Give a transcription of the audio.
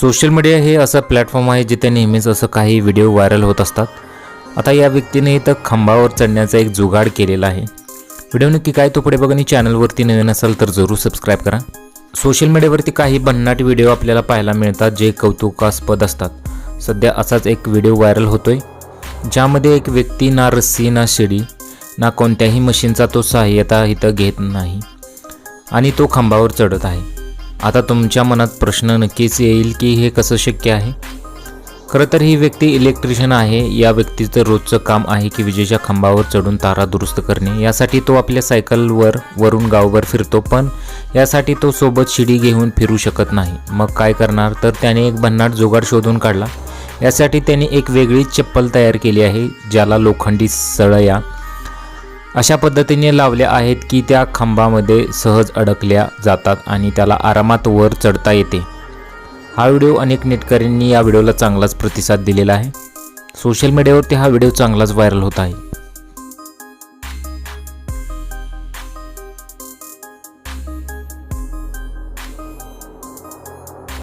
Social media हे असं platform आहे जिथे नेहमीच असं काही व्हिडिओ व्हायरल होत असतात. आता या व्यक्तीने इथं खांबावर चढण्याचा एक जुगाड केलेला आहे. व्हिडिओ नक्की काय तो पुढे बघा आणि चॅनलवरती नवीन असाल तर जरूर सबस्क्राईब करा. सोशल मीडियावरती काही भन्नाट व्हिडिओ आपल्याला पाहायला मिळतात जे कौतुकास्पद असतात. सध्या असाच एक व्हिडिओ व्हायरल होतोय ज्यामध्ये एक व्यक्ती ना रस्सी ना शिडी ना कोणत्याही मशीनचा तो सहाय्यता इथं घेत नाही आणि तो खांबावर चढत आहे. आता तुमच्या मनात प्रश्न नक्कीच येईल की हे कसं शक्य आहे? खरं तर ही व्यक्ती इलेक्ट्रिशियन आहे. या व्यक्तीचं रोजचं काम आहे की विजेच्या खांबावर चढून तारा दुरुस्त करणे. यासाठी तो आपल्या सायकलवर वरून गावभर फिरतो पण यासाठी तो सोबत शिडी घेऊन फिरू शकत नाही. मग काय करणार? तर त्याने एक भन्नाट जुगाड शोधून काढला. यासाठी त्याने एक वेगळीच चप्पल तयार केली आहे ज्याला लोखंडी सळया अशा पद्धतीने लावल्या आहेत की त्या खांबामध्ये सहज अडकल्या जातात आणि त्याला आरामात वर चढता येते. हा व्हिडिओ अनेक नेटकऱ्यांनी या व्हिडिओला चांगलाच प्रतिसाद दिलेला आहे. सोशल मीडियावरती हा व्हिडिओ चांगलाच व्हायरल होत आहे.